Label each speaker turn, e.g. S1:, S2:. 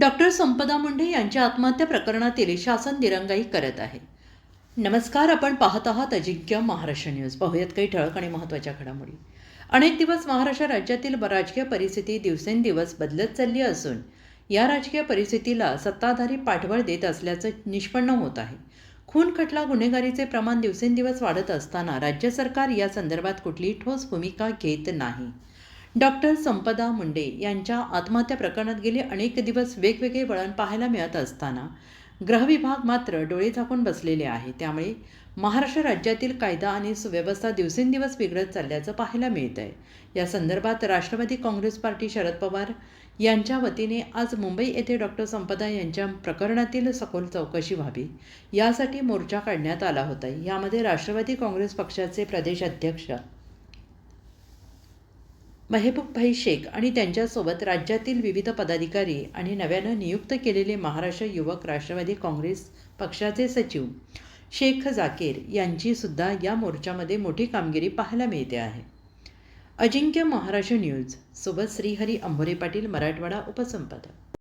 S1: Doctor संपदा मुंडे यांच्या आत्महत्या प्रकरणातील शासन दिरंगाई करत आहे. नमस्कार आपण पाहत आहात अजिंक्य महाराष्ट्र न्यूज. पाहूयात काही ठळक आणि महत्त्वाच्या घडामोडी. अनेक दिवस महाराष्ट्र राज्यातील राजकीय परिस्थिती दिवसेंदिवस बदलत चालली असून या राजकीय परिस्थितीला सत्ताधारी पाठबळ देत असल्याचं निष्पन्न होत आहे. खून खटला गुन्हेगारीचे प्रमाण दिवसेंदिवस वाढत असताना राज्य सरकार या संदर्भात कुठलीही ठोस भूमिका घेत नाही. डॉक्टर संपदा मुंडे यांच्या आत्महत्या प्रकरणात गेले अनेक दिवस वेगवेगळे वळण पाहायला मिळत असताना गृहविभाग मात्र डोळे झाकून बसलेले आहे. त्यामुळे महाराष्ट्र राज्यातील कायदा आणि सुव्यवस्था दिवसेंदिवस बिघडत चालल्याचं पाहायला मिळत आहे या संदर्भात राष्ट्रवादी काँग्रेस पार्टी शरद पवार यांच्या वतीने आज मुंबई येथे डॉक्टर संपदा यांच्या प्रकरणातील सखोल चौकशी व्हावी यासाठी मोर्चा काढण्यात आला होता. यामध्ये राष्ट्रवादी काँग्रेस पक्षाचे प्रदेश अध्यक्ष महेबूबभाई शेख आणि त्यांच्यासोबत राज्यातील विविध पदाधिकारी आणि नव्यानं नियुक्त केलेले महाराष्ट्र युवक राष्ट्रवादी काँग्रेस पक्षाचे सचिव शेख जाकीर यांचीसुद्धा या मोर्चामध्ये मोठी कामगिरी पाहायला मिळते आहे. अजिंक्य महाराष्ट्र न्यूज सोबत श्रीहरी अंभोरे पाटील मराठवाडा उपसंपादक.